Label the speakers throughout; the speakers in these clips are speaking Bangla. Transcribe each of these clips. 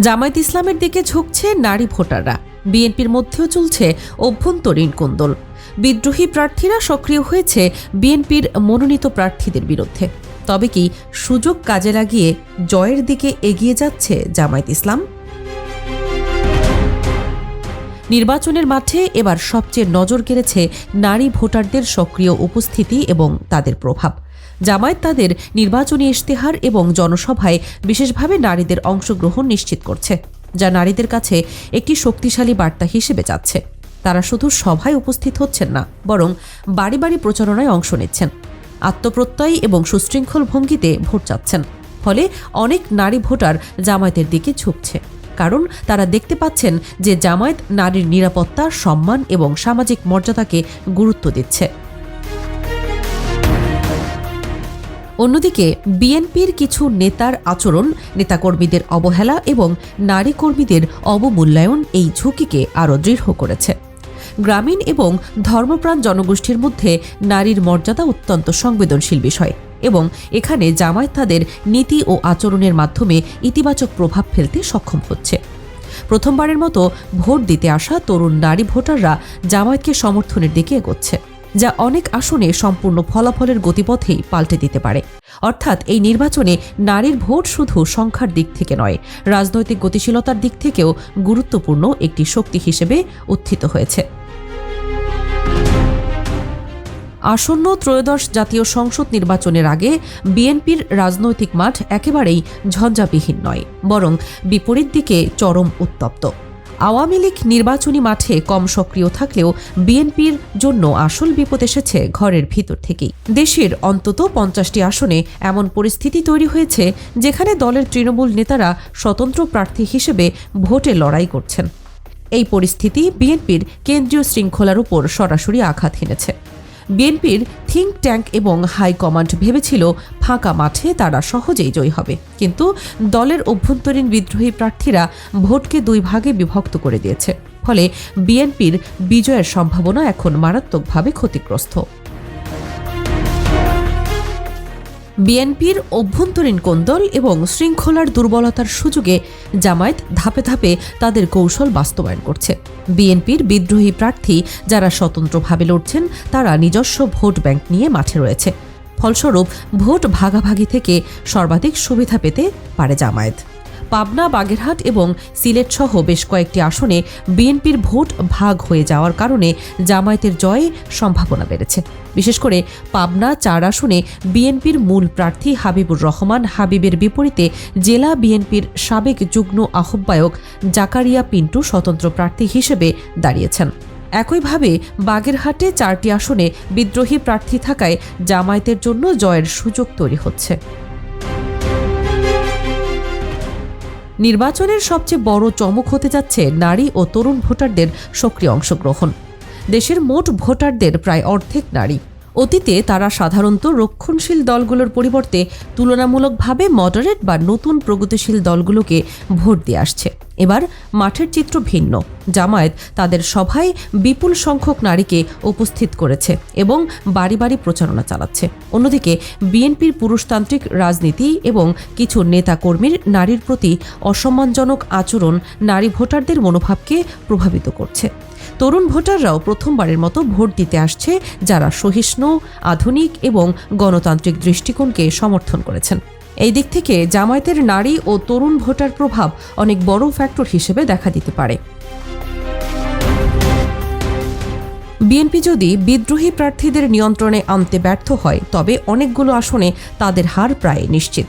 Speaker 1: জামায়াত ইসলামের দিকে ঝুঁকছে নারী ভোটাররা। বিএনপির মধ্যেও চলছে অভ্যন্তরীণ কোন্দল। বিদ্রোহী প্রার্থীরা সক্রিয় হয়েছে বিএনপির মনোনীত প্রার্থীদের বিরুদ্ধে। তবে কি সুযোগ কাজে লাগিয়ে জয়ের দিকে এগিয়ে যাচ্ছে জামায়াত ইসলাম? নির্বাচনের মাঠে এবার সবচেয়ে নজর কেড়েছে নারী ভোটারদের সক্রিয় উপস্থিতি এবং তাদের প্রভাব। জামায়াত তাদের নির্বাচনী ইশতেহার এবং জনসভায় বিশেষভাবে নারীদের অংশগ্রহণ নিশ্চিত করছে, যা নারীদের কাছে একটি শক্তিশালী বার্তা হিসেবে যাচ্ছে। তারা শুধু সভায় উপস্থিত হচ্ছেন না, বরং বাড়ি বাড়ি প্রচারণায় অংশ নিচ্ছেন, আত্মপ্রত্যয়ী এবং সুশৃঙ্খল ভঙ্গিতে ভোট চাচ্ছেন। ফলে অনেক নারী ভোটার জামায়াতের দিকে ঝুঁকছে, কারণ তারা দেখতে পাচ্ছেন যে জামায়াত নারীর নিরাপত্তা, সম্মান এবং সামাজিক মর্যাদাকে গুরুত্ব দিচ্ছে। অন্যদিকে, বিএনপির কিছু নেতার আচরণ, নেতাকর্মীদের অবহেলা এবং নারী কর্মীদের অবমূল্যায়ন এই ঝুঁকিকে আরও দৃঢ় করেছে। গ্রামীণ এবং ধর্মপ্রাণ জনগোষ্ঠীর মধ্যে নারীর মর্যাদা অত্যন্ত সংবেদনশীল বিষয় এবং এখানে জামায়াত তাদের নীতি ও আচরণের মাধ্যমে ইতিবাচক প্রভাব ফেলতে সক্ষম হচ্ছে। প্রথমবারের মতো ভোট দিতে আসা তরুণ নারী ভোটাররা জামায়াতকে সমর্থনের দিকে এগোচ্ছে। যা অনেক আসনে সম্পূর্ণ ফলাফলের গতিপথেই পাল্টে দিতে পারে। অর্থাৎ এই নির্বাচনে নারীর ভোট শুধু সংখ্যার দিক থেকে নয়, রাজনৈতিক গতিশীলতার দিক থেকেও গুরুত্বপূর্ণ একটি শক্তি হিসেবে উত্থিত হয়েছে। আসন্ন ত্রয়োদশ জাতীয় সংসদ নির্বাচনের আগে বিএনপির রাজনৈতিক মাঠ একেবারেই ঝঞ্ঝাবিহীন নয়, বরং বিপরীত দিকে চরম উত্তপ্ত। আওয়ামী লীগ নির্বাচনী মাঠে কম সক্রিয় থাকলেও বিএনপির জন্য আসল বিপদ এসেছে ঘরের ভিতর থেকেই। দেশের অন্তত পঞ্চাশটি আসনে এমন পরিস্থিতি তৈরি হয়েছে যেখানে দলের তৃণমূল নেতারা স্বতন্ত্র প্রার্থী হিসেবে ভোটে লড়াই করছেন। এই পরিস্থিতি বিএনপির কেন্দ্রীয় শৃঙ্খলার উপর সরাসরি আঘাত হেনেছে। বিএনপির থিঙ্ক ট্যাঙ্ক এবং হাইকমান্ড ভেবেছিল ফাঁকা মাঠে তারা সহজেই জয়ী হবে। কিন্তু দলের অভ্যন্তরীণ বিদ্রোহী প্রার্থীরা ভোটকে দুই ভাগে বিভক্ত করে দিয়েছে। ফলে বিএনপির বিজয়ের সম্ভাবনা এখন মারাত্মকভাবে ক্ষতিগ্রস্ত। বিএনপির অভ্যন্তরীণ কোন্দল এবং শৃঙ্খলার দুর্বলতার সুযোগে জামায়াত ধাপে ধাপে তাদের কৌশল বাস্তবায়ন করছে। বিএনপির বিদ্রোহী প্রার্থী যারা স্বতন্ত্রভাবে লড়ছেন, তারা নিজস্ব ভোট ব্যাংক নিয়ে মাঠে রয়েছে। ফলস্বরূপ, ভোট ভাগাভাগি থেকে সর্বাধিক সুবিধা পেতে পারে জামায়াত। পাবনা, বাগেরহাট এবং সিলেট সহ বেশ কয়েকটি আসনে বিএনপির ভোট ভাগ হয়ে যাওয়ার কারণে জামায়াতের জয়ে সম্ভাবনা বেড়েছে। বিশেষ করে পাবনা চার আসনে বিএনপির মূল প্রার্থী হাবিবুর রহমান হাবিবের বিপরীতে জেলা বিএনপির সাবেক যুগ্ম আহ্বায়ক জাকারিয়া পিন্টু স্বতন্ত্র প্রার্থী হিসেবে দাঁড়িয়েছেন। একইভাবে বাগেরহাটে চারটি আসনে বিদ্রোহী প্রার্থী থাকায় জামায়াতের জন্য জয়ের সুযোগ তৈরি হচ্ছে। নির্বাচনের সবচেয়ে বড় চমক হতে যাচ্ছে নারী ও তরুণ ভোটারদের সক্রিয় অংশগ্রহণ। দেশের মোট ভোটারদের প্রায় অর্ধেক নারী। অতীতে তারা সাধারণত রক্ষণশীল দলগুলোর পরিবর্তে তুলনামূলকভাবে মডারেট বা নতুন প্রগতিশীল দলগুলোকে ভোট দিয়ে আসছে। এবার মাঠের চিত্র ভিন্ন। জামায়াত তাদের সভায় বিপুল সংখ্যক নারীকে উপস্থিত করেছে এবং বাড়ি বাড়ি প্রচারণা চালাচ্ছে। অন্যদিকে বিএনপির পুরুষতান্ত্রিক রাজনীতি এবং কিছু নেতাকর্মীর নারীর প্রতি অসম্মানজনক আচরণ নারী ভোটারদের মনোভাবকে প্রভাবিত করছে। তরুণ ভোটাররাও প্রথমবারের মতো ভোট দিতে আসছে যারা সহিষ্ণু, আধুনিক এবং গণতান্ত্রিক দৃষ্টিকোণকে সমর্থন করেছেন। এই দিক থেকে জামায়াতের নারী ও তরুণ ভোটার প্রভাব অনেক বড় ফ্যাক্টর হিসেবে দেখা দিতে পারে। বিএনপি যদি বিদ্রোহী প্রার্থীদের নিয়ন্ত্রণে আনতে ব্যর্থ হয়, তবে অনেকগুলো আসনে তাদের হার প্রায় নিশ্চিত।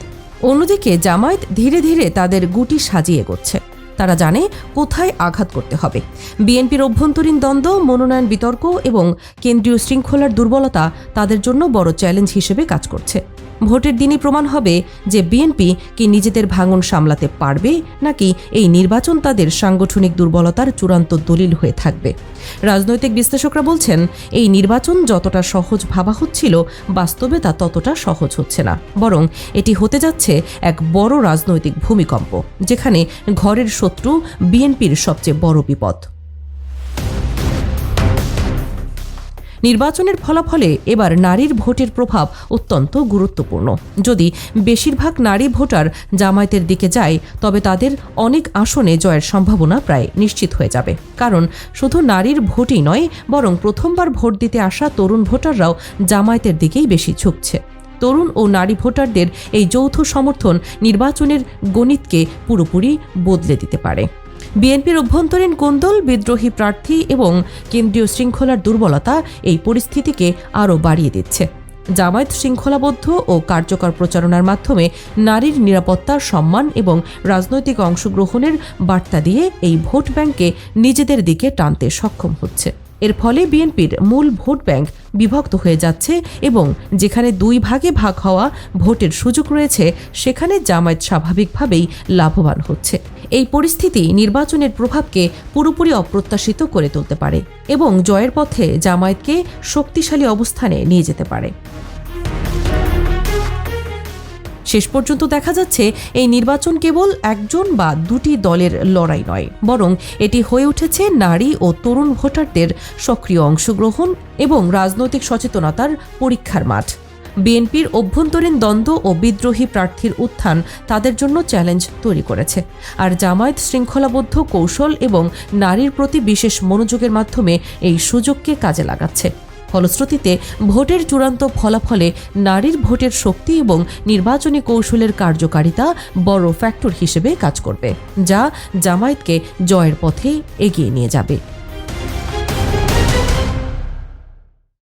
Speaker 1: অন্যদিকে জামায়াত ধীরে ধীরে তাদের গুটি সাজিয়ে এগোচ্ছে তারা জানে কোথায় আঘাত করতে হবে। বিএনপির অভ্যন্তরীণ দ্বন্দ্ব, মনোনয়ন বিতর্ক এবং কেন্দ্রীয় শৃঙ্খলার দুর্বলতা তাদের জন্য বড় চ্যালেঞ্জ হিসেবে কাজ করছে। ভোটের দিনই প্রমাণ হবে যে বিএনপি কি নিজেদের ভাঙন সামলাতে পারবে নাকি এই নির্বাচন তাদের সাংগঠনিক দুর্বলতার চূড়ান্ত দলিল হয়ে থাকবে। রাজনৈতিক বিশ্লেষকরা বলছেন, এই নির্বাচন যতটা সহজ ভাবা হচ্ছিল, বাস্তবে তা ততটা সহজ হচ্ছে না। বরং এটি হতে যাচ্ছে এক বড় রাজনৈতিক ভূমিকম্প, যেখানে ঘরের শত্রু বিএনপির সবচেয়ে বড় বিপদ। নির্বাচনের ফলাফলে এবার নারীর ভোটের প্রভাব অত্যন্ত গুরুত্বপূর্ণ। যদি বেশিরভাগ নারী ভোটার জামায়াতের দিকে যায়, তবে তাদের অনেক আসনে জয়ের সম্ভাবনা প্রায় নিশ্চিত হয়ে যাবে। কারণ শুধু নারীর ভোটই নয়, বরং প্রথমবার ভোট দিতে আসা তরুণ ভোটাররাও জামায়াতের দিকেই বেশি ঝুঁকছে। তরুণ ও নারী ভোটারদের এই যৌথ সমর্থন নির্বাচনের গণিতকে পুরোপুরি বদলে দিতে পারে। বিএনপির অভ্যন্তরীণ কোন্দল, বিদ্রোহী প্রার্থী এবং কেন্দ্রীয় শৃঙ্খলার দুর্বলতা এই পরিস্থিতিকে আরও বাড়িয়ে দিচ্ছে। জামায়াত শৃঙ্খলাবদ্ধ ও কার্যকর প্রচারণার মাধ্যমে নারীর নিরাপত্তার সম্মান এবং রাজনৈতিক অংশগ্রহণের বার্তা দিয়ে এই ভোট ব্যাংকে নিজেদের দিকে টানতে সক্ষম হচ্ছে। এর ফলে বিএনপির মূল ভোট ব্যাংক বিভক্ত হয়ে যাচ্ছে এবং যেখানে দুই ভাগে ভাগ হওয়া ভোটের সুযোগ রয়েছে, সেখানে জামায়াত স্বাভাবিকভাবেই লাভবান হচ্ছে। এই পরিস্থিতি নির্বাচনের প্রভাবকে পুরোপুরি অপ্রত্যাশিত করে তুলতে পারে এবং জয়ের পথে জামায়াতকে শক্তিশালী অবস্থানে নিয়ে যেতে পারে। শেষ পর্যন্ত দেখা যাচ্ছে এই নির্বাচন কেবল একজন বা দুটি দলের লড়াই নয়, বরং এটি হয়ে উঠেছে নারী ও তরুণ ভোটারদের সক্রিয় অংশগ্রহণ এবং রাজনৈতিক সচেতনতার পরীক্ষার মাঠ। বিএনপির অভ্যন্তরীণ দ্বন্দ্ব ও বিদ্রোহী প্রার্থীর উত্থান তাদের জন্য চ্যালেঞ্জ তৈরি করেছে। আর জামায়াত শৃঙ্খলাবদ্ধ কৌশল এবং নারীর প্রতি বিশেষ মনোযোগের মাধ্যমে এই সুযোগকে কাজে লাগাচ্ছে। ফলশ্রুতিতে ভোটের চূড়ান্ত ফলাফলে নারীর ভোটের শক্তি এবং নির্বাচনী কৌশলের কার্যকারিতা বড় ফ্যাক্টর হিসেবে কাজ করবে, যা জামায়াতকে জয়ের পথে এগিয়ে নিয়ে যাবে।